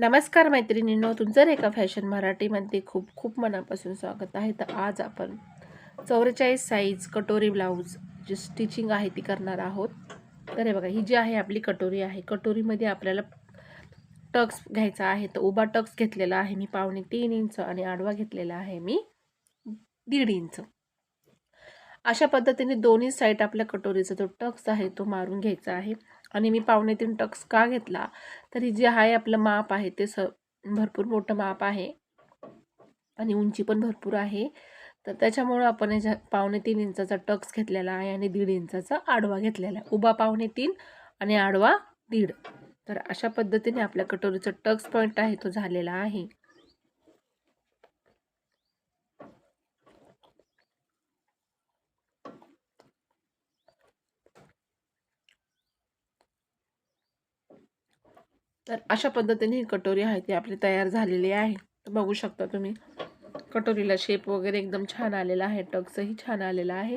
नमस्कार मैत्रिणींनो तुमचं रेखा फॅशन मराठीमध्ये खूप खूप मनापासून स्वागत आहे. तर आज आपण चौवेचाळीस साईज कटोरी ब्लाऊज जी स्टिचिंग आहे ती करणार आहोत. तर हे बघा ही जी आहे आपली कटोरी आहे कटोरीमध्ये आपल्याला टक्स घ्यायचा आहे. तर उभा टक्स घेतलेला आहे मी पावणे तीन इंच आणि आडवा घेतलेला आहे मी दीड इंच. अशा पद्धतीने दोन्ही साईड आपल्या कटोरीचा जो टक्स आहे तो मारून घ्यायचा आहे. आणि मी पावणे तीन टक्स का घेतला? तर ही जे आहे आपलं माप आहे ते स भरपूर मोठं माप आहे. आणि उंची पण भरपूर आहे. तर त्याच्यामुळं आपण याच्या पावणे तीन इंचाचा टक्स घेतलेला आहे आणि दीड इंचाचा आडवा घेतलेला आहे. उभा पावणे तीन आणि आडवा दीड. तर अशा पद्धतीने आपल्या कटोरीचा टक्स पॉईंट आहे तो झालेला आहे. तर अशा पद्धतीने ही कटोरी आहे ती आपली तयार झालेली आहे. तर बघू शकता तुम्ही कटोरीला शेप वगैरे एकदम छान आलेला आहे टक्सही छान आलेला आहे.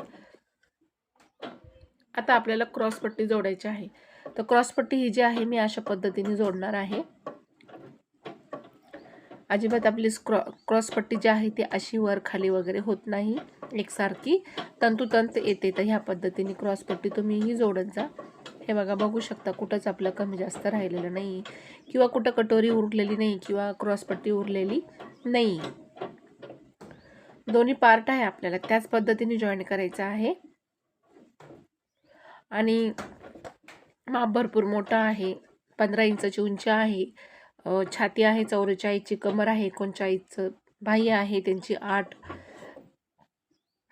आता आपल्याला क्रॉसपट्टी जोडायची आहे. तर क्रॉसपट्टी ही जी आहे मी अशा पद्धतीने जोडणार आहे. अजिबात आपली स्क्रॉ क्रॉसपट्टी जी आहे ती अशी वर खाली वगैरे होत नाही एकसारखी. तंतुतंत येते तर ह्या पद्धतीने क्रॉसपट्टी तुम्हीही जोडत जा. हे बघा बघू शकता कुठंच आपलं कमी जास्त राहिलेलं नाही. किंवा कुठं कटोरी उरलेली नाही किंवा क्रॉसपट्टी उरलेली नाही. दोन्ही पार्ट आहे आपल्याला. त्याच पद्धतीने जॉईन करायचं आहे. आणि माप भरपूर मोठा आहे. पंधरा इंचाची उंची आहे. छाती आहे चौवेचाळीसची कमर आहे एकोणचाळीसचं बाह्य आहे त्यांची आठ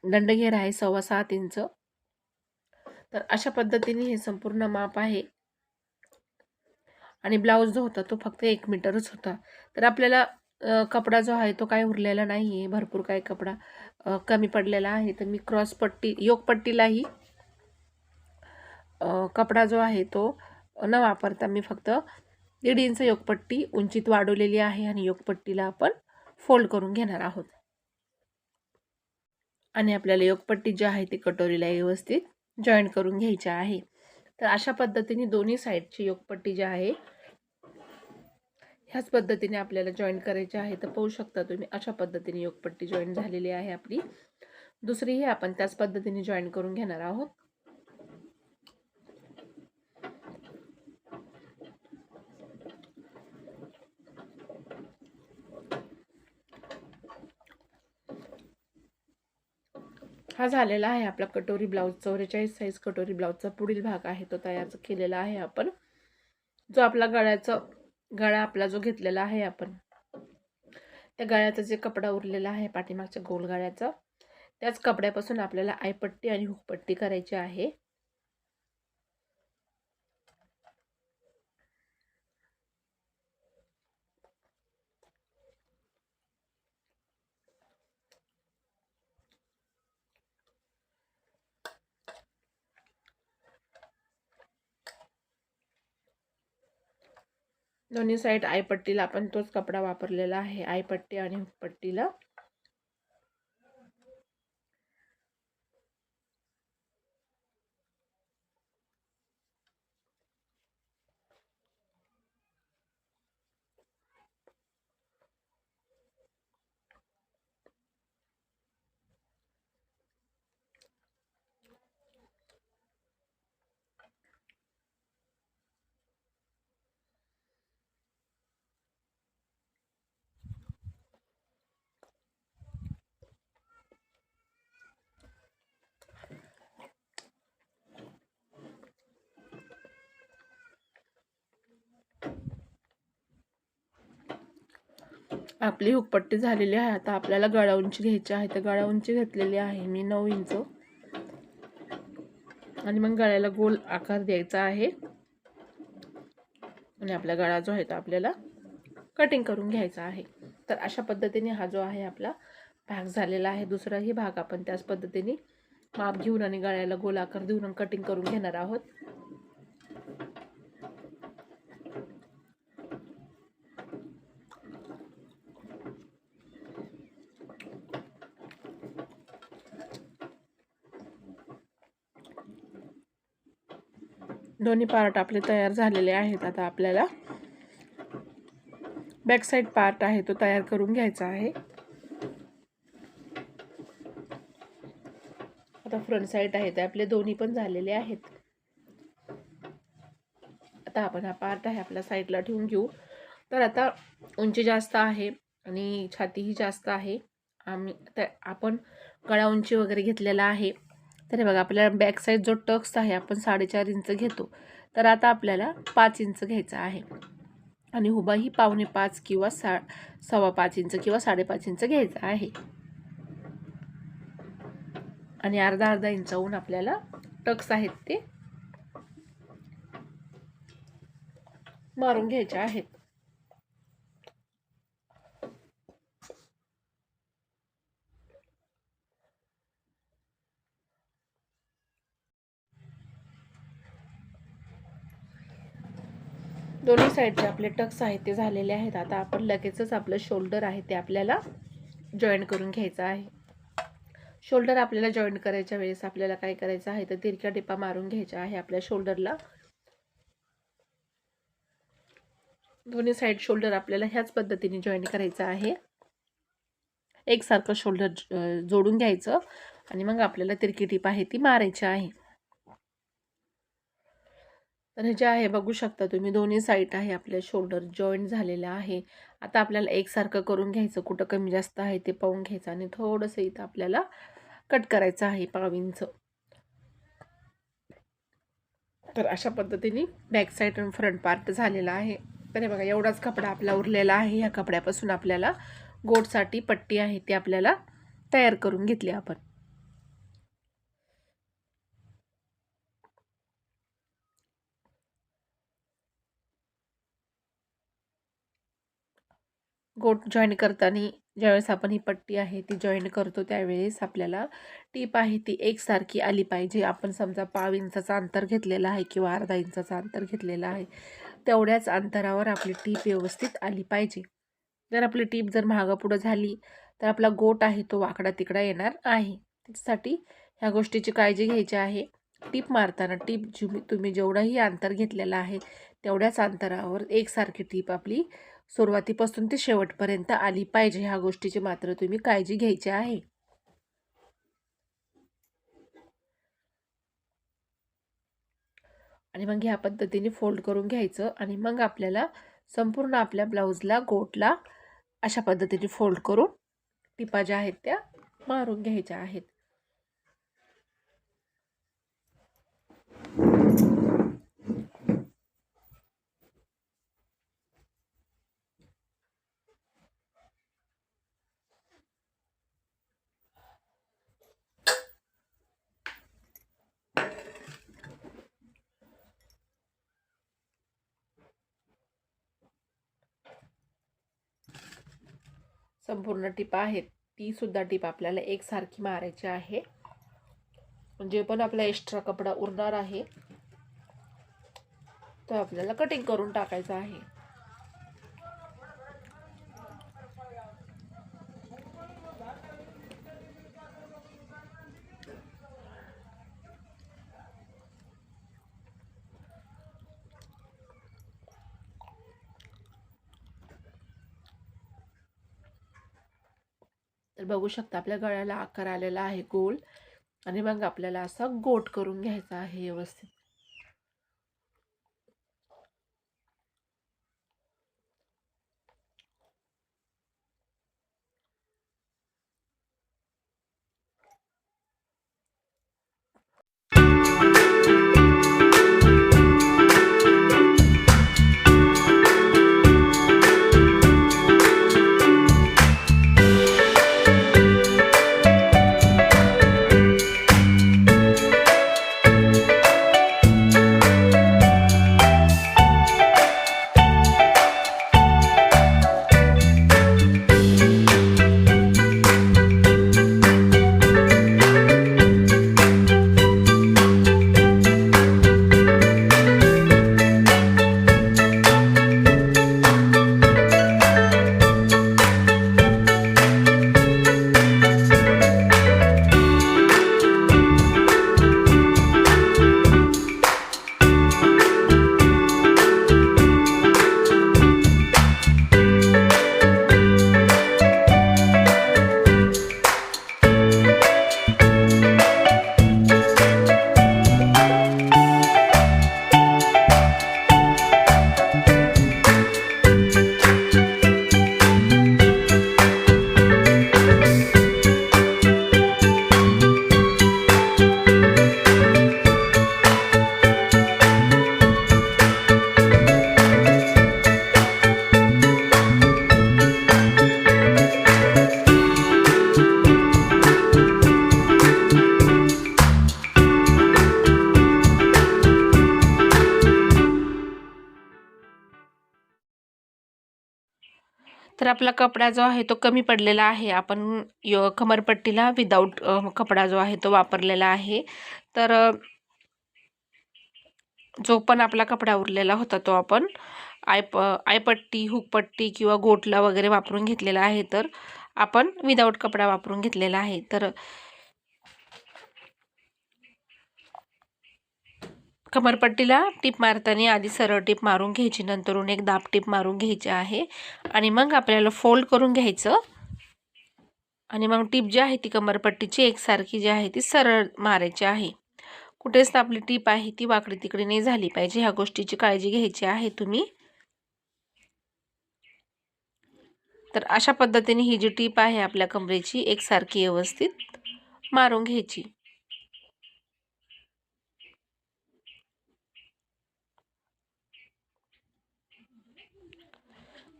दंडघेर आहे सव्वा सात इंच. तर अशा पद्धतीने हे संपूर्ण माप आहे. आणि ब्लाऊज जो होता तो फक्त एक मीटरच होता. तर आपल्याला कपडा जो आहे तो काय उरलेला नाही आहे भरपूर काय कपडा कमी पडलेला आहे. तर मी क्रॉस पट्टी योगपट्टीलाही कपडा जो आहे तो न वापरता मी फक्त दीड इंच योगपट्टी उंचीत वाढवलेली आहे आणि योगपट्टीला आपण फोल्ड करून घेणार आहोत. आणि आपल्याला योगपट्टी जी आहे ती कटोरीला व्यवस्थित जॉईन करून घ्यायच्या आहे. तर अशा पद्धतीने दोन्ही साईडची योगपट्टी जी आहे ह्याच पद्धतीने आपल्याला जॉईन करायची आहे. तर पाहू शकता तुम्ही अशा पद्धतीने योगपट्टी जॉईन झालेली आहे आपली. दुसरीही आपण त्याच पद्धतीने जॉईन करून घेणार आहोत. हा झालेला आहे आपला कटोरी ब्लाऊज. चौवेचाळीस साईज कटोरी ब्लाऊजचा पुढील भाग आहे तो तयार केलेला आहे आपण. जो आपला गळ्याचा गळा आपला जो घेतलेला आहे आपण. त्या गळ्याचा जे कपडा उरलेला आहे पाठीमागच्या गोल गळ्याचा त्याच कपड्यापासून आपल्याला आयपट्टी आणि हुकपट्टी करायची आहे. दोन्ही साईड आयपट्टीला आपण तोच कपडा वापरलेला आहे. आयपट्टी आणि हुकपट्टीला. आपली हुकपट्टी झालेली आहे. आता आपल्याला गळा उंची घ्यायची आहे. तर गळा उंची घेतलेली आहे मी नऊ इंच. आणि मग गळ्याला गोल आकार द्यायचा आहे. आणि आपला गळा जो आहे तो आपल्याला कटिंग करून घ्यायचा आहे. तर अशा पद्धतीने हा जो आहे आपला भाग झालेला आहे. दुसराही भाग आपण त्याच पद्धतीने माप घेऊन आणि गळ्याला गोल आकार देऊन कटिंग करून घेणार आहोत. दोन्ही पार्ट आपले तयार झालेले आहेत. आता आपल्याला बॅक साईड पार्ट आहे तो तयार करून घ्यायचा आहे. आता फ्रंट साईड आहे ते आपले दोन्ही पण झालेले आहेत. आता आपण हा पार्ट आहे आपल्या साईडला ठेवून घेऊ. तर आता उंची जास्त आहे आणि छातीही जास्त आहे. आम्ही त्या आपण गळा उंची वगैरे घेतलेला आहे. तर हे बघा आपल्याला बॅक साईड जो टक्स आहे आपण साडेचार इंच घेतो. तर आता आपल्याला पाच इंच घ्यायचा आहे. आणि हुबाही पावणे पाच किंवा सा सव्वा पाच इंच किंवा साडेपाच इंच घ्यायचा आहे. आणि अर्धा अर्धा इंचाहून आपल्याला टक्स आहेत ते मारून घ्यायचे आहेत दोन्ही साईडचे आपले टक्स आहेत ते झालेले आहेत. आता आपण लगेचच आपलं शोल्डर आहे ते आपल्याला जॉईन करून घ्यायचं आहे. शोल्डर आपल्याला जॉईन करायच्या वेळेस आपल्याला काय करायचं आहे तर तिरक्या टिपा मारून घ्यायच्या आहे आपल्या शोल्डरला. दोन्ही साईड शोल्डर आपल्याला ह्याच पद्धतीने जॉईन करायचं आहे. एकसारखं शोल्डर जोडून घ्यायचं आणि मग आपल्याला तिरकी टीप आहे ती मारायची आहे. तर हे जे आहे बघू शकता तुम्ही दोन्ही साईड आहे आपल्या शोल्डर जॉईंट झालेलं आहे. आता आपल्याला एकसारखं करून घ्यायचं कुठं कमी जास्त आहे ते पाहून घ्यायचं आणि थोडंसं इथं आपल्याला कट करायचं आहे पावींचं. तर अशा पद्धतीने बॅक साईड आणि फ्रंट पार्ट झालेला आहे. तर हे बघा एवढाच कपडा आपला उरलेला आहे. ह्या कपड्यापासून आपल्याला गोटसाठी पट्टी आहे ती आपल्याला तयार करून घेतली आपण. गोट जॉईन करताना ज्यावेळेस आपण ही पट्टी आहे ती जॉईन करतो त्यावेळेस आपल्याला टीप आहे ती एकसारखी आली पाहिजे. आपण समजा पाव इंचाचा अंतर घेतलेला आहे किंवा अर्धा इंचाचा अंतर घेतलेला आहे तेवढ्याच अंतरावर आपली टीप व्यवस्थित आली पाहिजे. जर आपली टीप जर महागापुढं झाली तर आपला गोट आहे तो वाकडा तिकडा येणार आहे. त्याच्यासाठी ह्या गोष्टीची काळजी घ्यायची आहे. टीप मारताना टीप जी तुम्ही जेवढंही अंतर घेतलेलं आहे तेवढ्याच अंतरावर एकसारखी टीप आपली सुरुवातीपासून ते शेवटपर्यंत आली पाहिजे ह्या गोष्टीची मात्र तुम्ही काळजी घ्यायची आहे. आणि मग ह्या पद्धतीने फोल्ड करून घ्यायचं आणि मग आपल्याला संपूर्ण आपल्या ब्लाऊजला गोटला अशा पद्धतीने फोल्ड करून टिपा ज्या आहेत त्या मारून घ्यायच्या आहेत. संपूर्ण टिपा आहेत तीसुद्धा टीप आपल्याला एकसारखी मारायची आहे. जे पण आपला एक्स्ट्रा कपडा उरणार आहे तो आपल्याला कटिंग करून टाकायचा आहे. तर बघू शकता आपल्या गळ्याला आकार आलेला आहे गोल. आणि मग आपल्याला असा गोट करून घ्यायचा आहे व्यवस्थित. तर आपला कपडा जो आहे तो कमी पडलेला आहे. आपण यो कमरपट्टीला विदाऊट कपडा जो आहे तो वापरलेला आहे. तर जो पण आपला कपडा उरलेला होता तो आपण आयप आयपट्टी हुकपट्टी किंवा गोटला वगैरे वापरून घेतलेला आहे. तर आपण विदाऊट कपडा वापरून घेतलेला आहे. तर कमरपट्टीला टीप मारताना आधी सरळ टीप मारून घ्यायची नंतरून एक दाब टीप मारून घ्यायची आहे. आणि मग आपल्याला फोल्ड करून घ्यायचं. आणि मग टीप जी आहे ती कमरपट्टीची एकसारखी जी आहे ती सरळ मारायची आहे. कुठेच आपली टीप आहे ती वाकडी तिकडे नाही झाली पाहिजे. ह्या गोष्टीची काळजी घ्यायची आहे तुम्ही. तर अशा पद्धतीने ही जी टीप आहे आपल्या कमरेची एकसारखी व्यवस्थित मारून घ्यायची.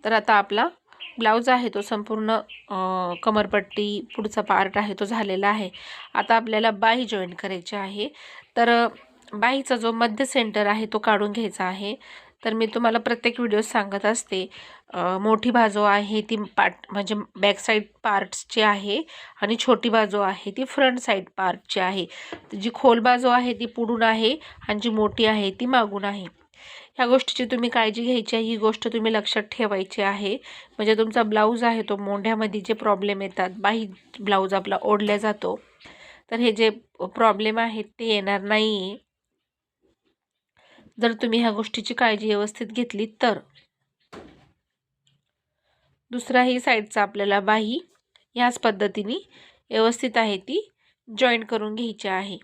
तर आता आपला ब्लाऊज आहे तो संपूर्ण कमरपट्टी पुढचा पार्ट आहे तो झालेला आहे. आता आपल्याला बाही जॉईन करायची आहे. तर बाहीचा जो मध्य सेंटर आहे तो काढून घ्यायचा आहे. तर मी तुम्हाला प्रत्येक व्हिडिओ सांगत असते मोठी बाजू आहे ती पार्ट म्हणजे बॅक साईड पार्ट्सची आहे आणि छोटी बाजू आहे ती फ्रंट साईड पार्टची आहे. जी खोल बाजू आहे ती पुढून आहे आणि जी मोठी आहे ती मागून आहे. ह्या गोष्टीची तुम्ही काळजी घ्यायची आहे ही गोष्ट तुम्ही लक्षात ठेवायची आहे. म्हणजे तुमचा ब्लाऊज आहे तो मोंढ्यामध्ये जे प्रॉब्लेम येतात बाही ब्लाऊज आपला ओढल्या जातो. तर हे जे प्रॉब्लेम आहेत ते येणार नाही. जर तुम्ही ह्या गोष्टीची काळजी व्यवस्थित घेतली तर. दुसराही साईडचा आपल्याला बाही ह्याच पद्धतीने व्यवस्थित आहे ती जॉईन करून घ्यायची आहे.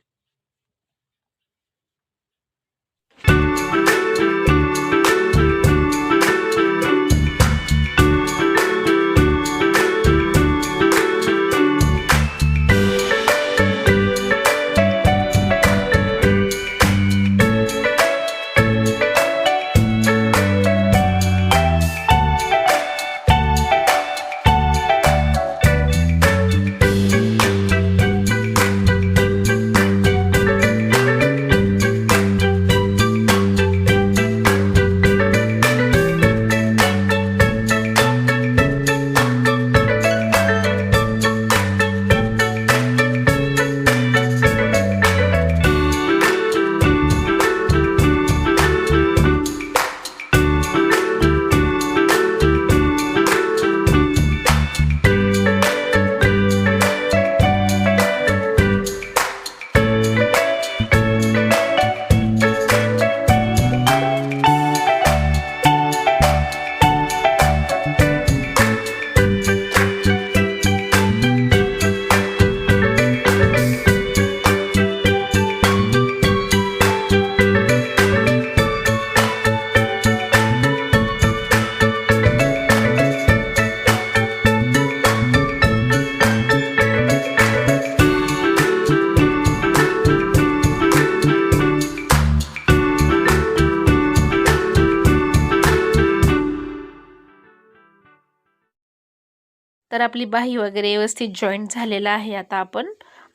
तर आपली बाही वगैरे व्यवस्थित जॉईंट झालेला आहे आता आपण.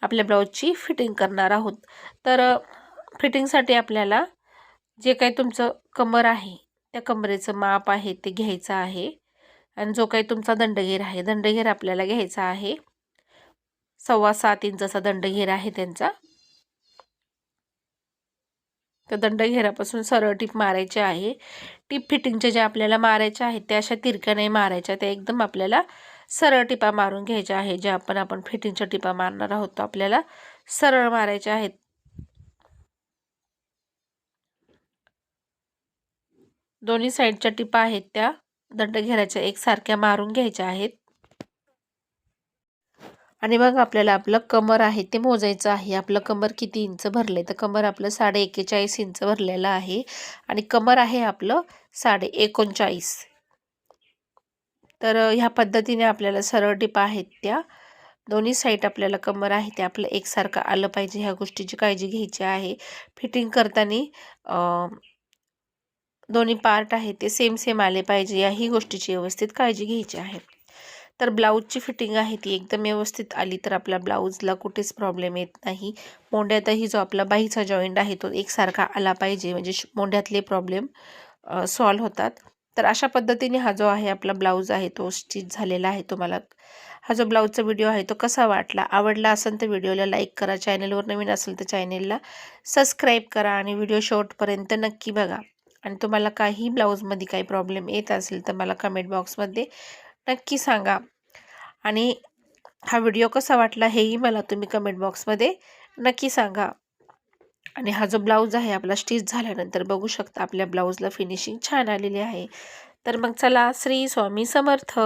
आपल्या ब्लाऊजची फिटिंग करणार आहोत. तर फिटिंगसाठी आपल्याला जे काही तुमचं कमर आहे त्या कमरेचं माप आहे ते घ्यायचं आहे. आणि जो काही तुमचा दंडगेर आहे दंडगेर आपल्याला घ्यायचा आहे. सव्वा सात इंचाचा दंडगेर आहे त्यांचा. तर दंडघेरापासून सरळ टीप मारायचे आहे. टीप फिटिंगच्या ज्या आपल्याला मारायच्या आहेत त्या अशा तिरक्या नाही मारायच्या त्या एकदम आपल्याला सरळ टिपा मारून घ्यायच्या आहे ज्या आपण आपण फिटिंगच्या टिपा मारणार आहोत तो आपल्याला सरळ मारायच्या आहेत. दोन्ही साईडच्या टिपा आहेत त्या. दंड घेराच्या एकसारख्या मारून घ्यायच्या आहेत. आणि मग आपल्याला आपलं कमर आहे ते मोजायचं आहे. आपलं कमर किती इंच भरले तर कमर आपलं साडे एक्केचाळीस इंच भरलेलं आहे. आणि कमर आहे आपलं साडे एकोणचाळीस तर ह्या पद्धतीने आपल्याला सरळ टिपा आहेत त्या. दोन्ही साईड आपल्याला कमर आहे ते आपलं एकसारखं आलं पाहिजे ह्या गोष्टीची काळजी घ्यायची आहे. फिटिंग करताना दोन्ही पार्ट आहे ते सेम सेम आले पाहिजे. याही गोष्टीची व्यवस्थित काळजी घ्यायची आहे. तर ब्लाऊजची फिटिंग आहे ती एकदम व्यवस्थित आली तर आपल्या ब्लाऊजला कुठेच प्रॉब्लेम येत नाही. मोंड्यातही जो आपला बाईचा जॉईंट आहे तो एकसारखा आला पाहिजे म्हणजे मोंड्यातले प्रॉब्लेम सॉल्व होतात. तर अशा पद्धतीने हा जो आहे आपला ब्लाऊज आहे तो स्टिच झालेला आहे तुम्हाला. हा जो ब्लाऊजचा व्हिडिओ आहे तो कसा वाटला? आवडला असेल तर व्हिडिओला लाईक करा. चॅनलवर नवीन असेल तर चॅनेलला सबस्क्राईब करा आणि व्हिडिओ शॉर्टपर्यंत नक्की बघा. आणि तुम्हाला काही ब्लाऊजमध्ये काही प्रॉब्लेम येत असेल तर मला कमेंट बॉक्समध्ये नक्की सांगा. आणि हा व्हिडिओ कसा वाटला हेही मला तुम्ही कमेंट बॉक्समध्ये नक्की सांगा. आणि हा जो ब्लाऊज आहे आपला स्टिच झाल्यानंतर बघू शकता आपल्या ब्लाऊजला फिनिशिंग छान आलेली आहे. तर मग चला श्री स्वामी समर्थ.